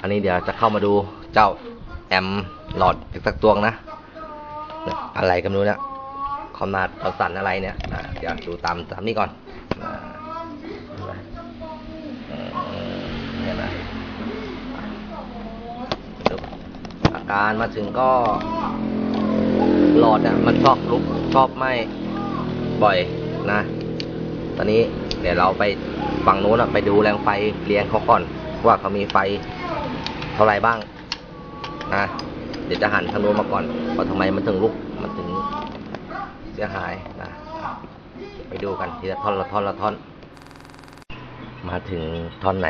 อันนี้เดี๋ยวจะเข้ามาดูเจ้าแอมหลอดอีกสักตัวนะเนี่ยอะไรก็ไม่รู้เนี่ยคอมนาดเอาสั่นอะไรเนี่ยอะเดี๋ยวดูตามตามนี้ก่อนอาดูนะอืมเนี่ยนะอาการมาถึงก็หลอดเนี่ยมันชอบลุกชอบไหมบ่อยนะ ตอนนี้เดี๋ยวเราไปฝั่งนู้นไปดูแรงไฟเรียงเขาก่อน ว่าเขามีไฟเท่าไรบ้างนะเดี๋ยวจะหันทางนู้นมาก่อนว่าทำไมมันถึงลุกมันถึงเสียหายนะไปดูกันทีละท่อนละท่อนละท่อน มาถึงท่อนไหน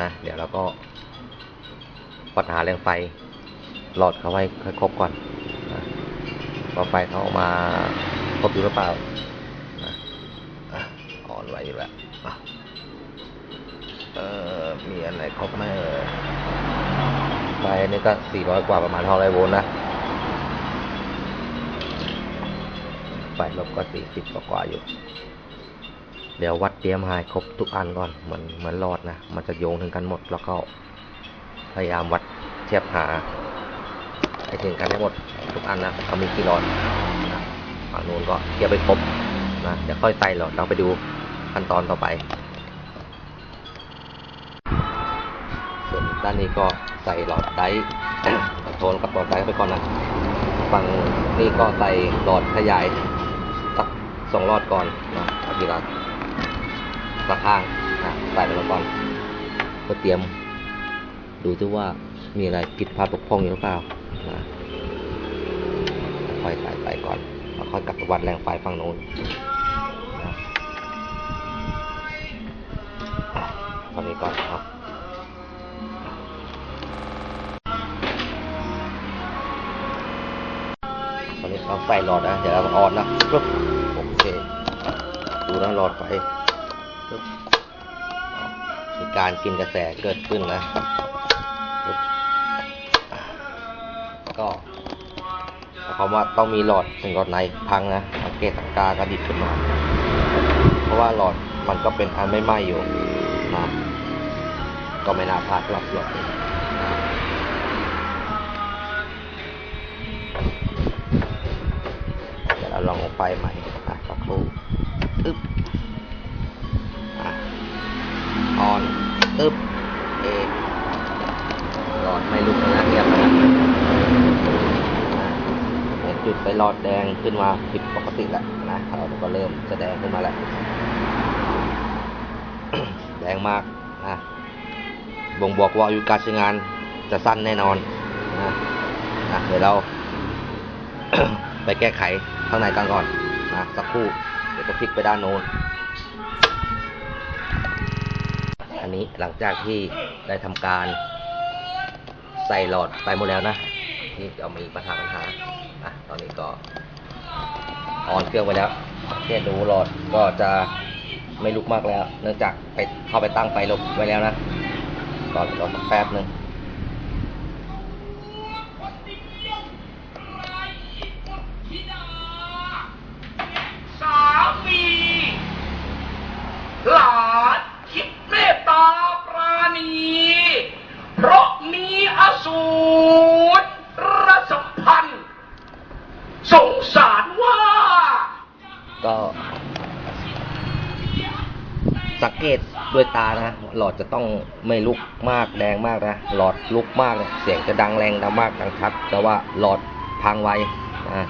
นะ เดี๋ยวเราก็ปัญหาแรงไฟหลอดเขาไว้ให้ครบก่อนนะว่าไฟเขาเอามาครบอยู่หรือเปล่า อันไหนครบไหมเอ่ยไฟนนี้ก็สี่ร้อยกว่าประมาณเท่าไรโวลต์นะ ไฟลบก็สี่สิบกว่าอยู่ เดี๋ยววัดเตรียมหายครบทุกอันก่อน เหมือนเหมือนหลอดนะ มันจะโยงถึงกันหมดแล้วก็พยายามวัดเทียบหาให้ถึงกันให้หมดทุกอันนะเขามีกี่หลอดฝั่งนู้นก็เทียบไปครบนะเดี๋ยวค่อยใส่หลอดเราไปดูขั้นตอนต่อไป ด้านนี้ก็ใส่หลอดไดร์โทนกับหลอดไดร์ไปก่อนนะฝั่งนี้ก็ใส่หลอดขยายสักสองหลอดก่อนนะอทีละสักข้างนะใส่ไปแล้วก่อนก็เตรียม ดูที่ว่ามีอะไรผิดพลาดบกพร่องอยู่หรือเปล่านะค่อยใส่ไปก่อนแล้วค่อยกลับไปวัดแรงไฟฝั่งโน้นตอนนี้ก่อนครับ ตอนนี้เราใส่หลอดนะ เดี๋ยวเราออนนะปึ๊บโอเค ดูนะหลอดไฟปึ๊บมีการกินกระแสเกิดขึ้นนะปึ๊บก็หมายความว่าต้องมีหลอดถึงหลอดในพังนะสังเกตสังกาก็ดิดขึ้นมา เพราะว่าหลอดมันก็เป็นอันไม่ไหม้อยู่นะก็ไม่น่าพลาดหลอดหลอดนี้ ฟใหม่อะสักครู่อึ๊บอะออนอึ๊บเอกหลอดไม่ลุกแล้วนะเงียบแล้วนะอะเห็นจุดไฟหลอดแดงขึ้นมาผิดปกติแล้วนะเราก็เริ่มแสดงขึ้นมาแล้วแดงมากนะบ่งบอกว่าอายุการใช้งานจะสั้นแน่นอนนะนะเดี๋ยวเรา ไปแก้ไข ข้างในกันก่อนนะสักครู่ เดี๋ยวจะพลิกไปด้านโน้น อันนี้หลังจากที่ได้ทำการใส่หลอดไปหมดแล้วนะ นี่จะมีปัญหาปัญหาอะตอนนี้ก็ออนเครื่องไปแล้วแค่ดูหลอดก็จะไม่ลุกมากแล้ว เนื่องจากไปเข้าไปตั้งไฟลบไว้แล้วนะก่อนรอสักแป๊บหนึ่ง สามีหลานคิดเมตตาปราณี เพราะมีอสูรรสมพันธ์ สงสารว่า ก็ สังเกตด้วยตานะหลอดจะต้องไม่ลุกมากแรงมากนะหลอดลุกมากเนี่ยเสียงจะดังแรงดังมากดังชัดแต่ว่าหลอดพังไวนะ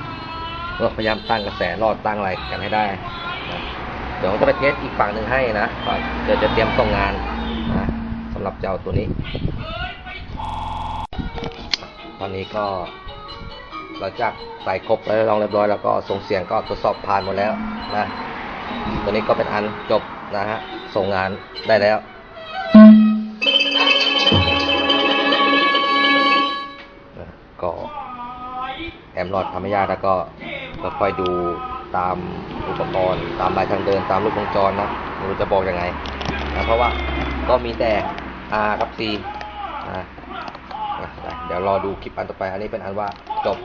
เราพยายามตั้งกระแสหลอดตั้งอะไรกันให้ได้นะเดี๋ยวผมจะไปเทสอีกฝั่งหนึ่งให้นะเดี๋ยวจะเตรียมส่งงานนะสำหรับเจ้าตัวนี้ ตอนนี้ก็หลังจากใส่ครบแล้วลองเรียบร้อยแล้วก็ส่งเสียงก็ทดสอบผ่านหมดแล้วนะ ตัวนี้ก็เป็นอันจบนะฮะ ส่งงานได้แล้ว ก็แอมรอดทำไม่ยากแล้วก็ค่อยๆดูตามอุปกรณ์ ตามลายทางเดินตามรูปวงจรนะไม่รู้จะบอกยังไงนะเพราะว่าก็มีแต่ R กับ C นะเดี๋ยวรอดูคลิปอันต่อไป อันนี้เป็นอันว่าจบ